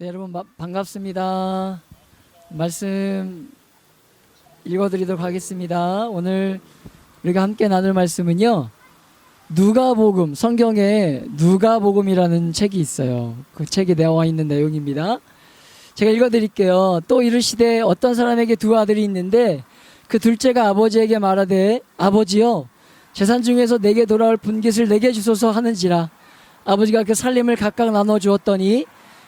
네, 여러분 마- 반갑습니다. 말씀 읽어드리도록 하겠습니다. 오늘 우리가 함께 나눌 말씀은요. 누가복음 성경에 누가복음이라는 책이 있어요. 그 책에 나와 있는 내용입니다. 제가 읽어드릴게요. 또 이르시되 어떤 사람에게 두 아들이 있는데 그 둘째가 아버지에게 말하되 아버지여 재산 중에서 내게 돌아올 분깃을 내게 주소서 하는지라 아버지가 그 살림을 각각 나눠 주었더니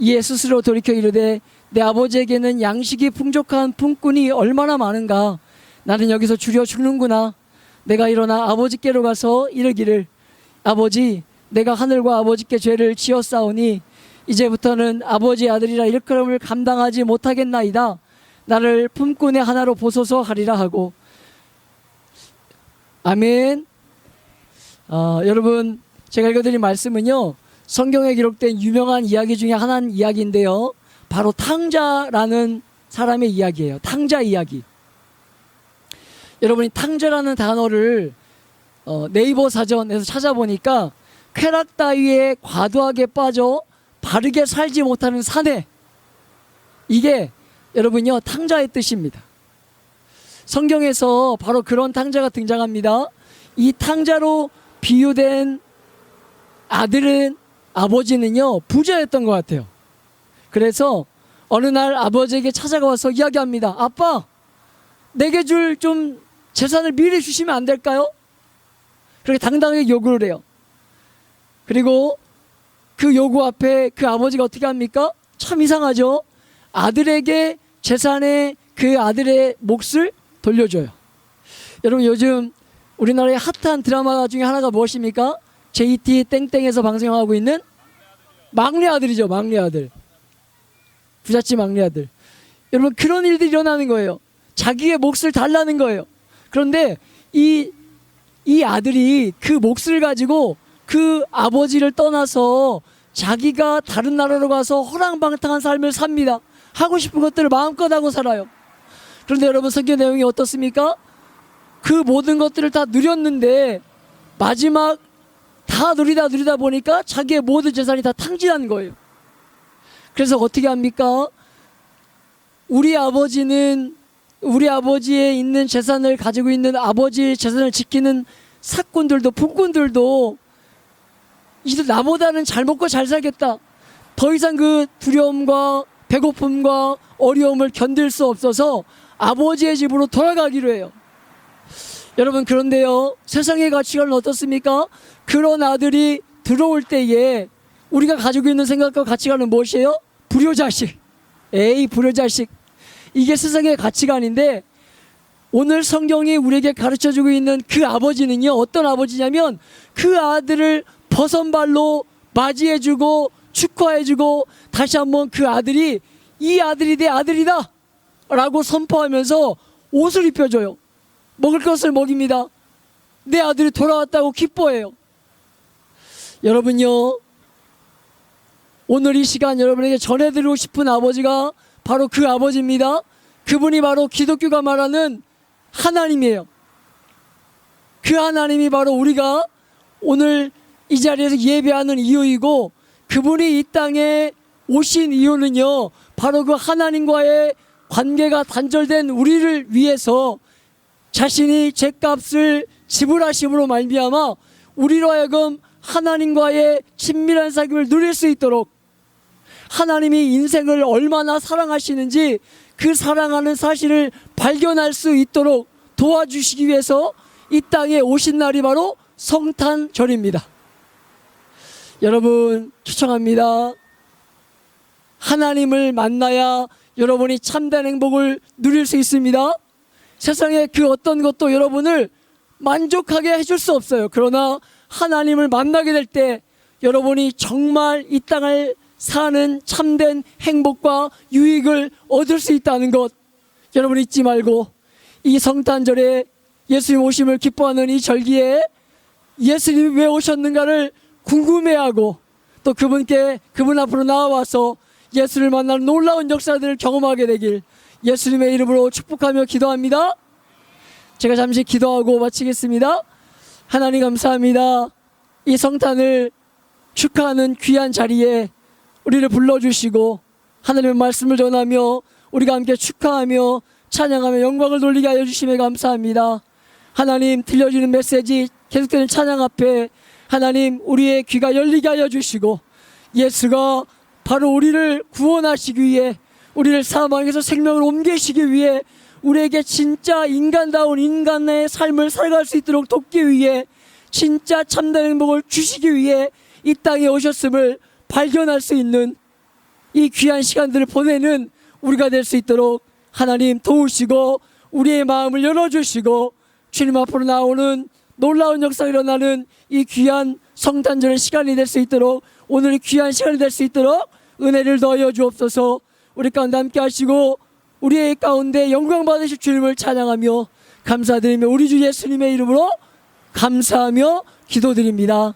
이에 스스로 돌이켜 이르되 내 아버지에게는 양식이 풍족한 품꾼이 얼마나 많은가? 나는 여기서 줄여 죽는구나. 내가 일어나 아버지께로 가서 이르기를 아버지 내가 하늘과 아버지께 죄를 지었사오니 이제부터는 아버지 아들이라 일컬음을 감당하지 못하겠나이다. 나를 품꾼의 하나로 보소서 하리라 하고. 아멘. 어, 여러분 제가 읽어드린 말씀은요 성경에 기록된 유명한 이야기 중에 하나는 이야기인데요. 바로 탕자라는 사람의 이야기예요. 탕자 이야기. 여러분이 탕자라는 단어를 어, 네이버 사전에서 찾아보니까 쾌락 따위에 과도하게 빠져 바르게 살지 못하는 사내. 이게 여러분요 탕자의 뜻입니다. 성경에서 바로 그런 탕자가 등장합니다. 이 탕자로 비유된 아들은 아버지는요 부자였던 것 같아요 그래서 어느 날 아버지에게 찾아가서 이야기합니다 아빠 내게 줄 좀 재산을 미리 주시면 안 될까요? 그렇게 당당하게 요구를 해요 그리고 그 요구 앞에 그 아버지가 어떻게 합니까? 참 이상하죠. 아들에게 재산의 그 아들의 몫을 돌려줘요. 여러분 요즘 우리나라의 핫한 드라마 중에 하나가 무엇입니까? JT 땡땡에서 방송하고 있는 막내 아들이죠. 막내 아들. 부잣집 막내 아들. 여러분 그런 일들이 일어나는 거예요. 자기의 몫을 달라는 거예요. 그런데 이, 이 아들이 그 몫을 가지고 그 아버지를 떠나서 자기가 다른 나라로 가서 허랑방탕한 삶을 삽니다. 하고 싶은 것들을 마음껏 하고 살아요. 그런데 여러분 성경 내용이 어떻습니까? 그 모든 것들을 다 누렸는데 마지막 다 누리다 누리다 보니까 자기의 모든 재산이 다 탕진한 거예요. 그래서 어떻게 합니까? 우리 아버지는 우리 아버지에 있는 재산을 가지고 있는 아버지의 재산을 지키는 사꾼들도 품꾼들도 이들 나보다는 잘 먹고 잘 살겠다. 더 이상 그 두려움과 배고픔과 어려움을 견딜 수 없어서 아버지의 집으로 돌아가기로 해요. 여러분 그런데요 세상의 가치관은 어떻습니까? 그런 아들이 들어올 때에 우리가 가지고 있는 생각과 가치관은 무엇이에요? 불효자식. 에이 불효자식. 이게 세상의 가치관인데 오늘 성경이 우리에게 가르쳐 주고 있는 그 아버지는요 어떤 아버지냐면 그 아들을 버선발로 맞이해주고 축하해주고 다시 한번 그 아들이 이 아들이 내 아들이다 라고 선포하면서 옷을 입혀줘요 먹을 것을 먹입니다. 내 아들이 돌아왔다고 기뻐해요. 여러분요 오늘 이 시간 여러분에게 전해드리고 싶은 아버지가 바로 그 아버지입니다. 그분이 바로 기독교가 말하는 하나님이에요. 그 하나님이 바로 우리가 오늘 이 자리에서 예배하는 이유이고 그분이 이 땅에 오신 이유는요 바로 그 하나님과의 관계가 단절된 우리를 위해서 자신이 죄값을 지불하심으로 말미암아 우리로 하여금 하나님과의 친밀한 사귐을 누릴 수 있도록 하나님이 인생을 얼마나 사랑하시는지 그 사랑하는 사실을 발견할 수 있도록 도와주시기 위해서 이 땅에 오신 날이 바로 성탄절입니다. 여러분 추천합니다. 하나님을 만나야 여러분이 참된 행복을 누릴 수 있습니다. 세상의 그 어떤 것도 여러분을 만족하게 해줄 수 없어요. 그러나 하나님을 만나게 될 때 여러분이 정말 이 땅을 사는 참된 행복과 유익을 얻을 수 있다는 것 여러분 잊지 말고 이 성탄절에 예수님 오심을 기뻐하는 이 절기에 예수님이 왜 오셨는가를 궁금해하고 또 그분께 그분 앞으로 나와서 예수를 만나는 놀라운 역사들을 경험하게 되길 예수님의 이름으로 축복하며 기도합니다. 제가 잠시 기도하고 마치겠습니다. 하나님 감사합니다. 이 성탄을 축하하는 귀한 자리에 우리를 불러주시고 하나님의 말씀을 전하며 우리가 함께 축하하며 찬양하며 영광을 돌리게 하여 주심에 감사합니다. 하나님 들려주는 메시지 계속되는 찬양 앞에 하나님 우리의 귀가 열리게 하여 주시고 예수가 바로 우리를 구원하시기 위해 우리를 사망에서 생명을 옮기시기 위해 우리에게 진짜 인간다운 인간의 삶을 살아갈 수 있도록 돕기 위해 진짜 참된 행복을 주시기 위해 이 땅에 오셨음을 발견할 수 있는 이 귀한 시간들을 보내는 우리가 될 수 있도록 하나님 도우시고 우리의 마음을 열어주시고 주님 앞으로 나오는 놀라운 역사가 일어나는 이 귀한 성탄절의 시간이 될 수 있도록 오늘 귀한 시간이 될 수 있도록 은혜를 더하여 주옵소서 우리 가운데 함께 하시고 우리의 가운데 영광 받으실 주님을 찬양하며 감사드리며 우리 주 예수님의 이름으로 감사하며 기도드립니다.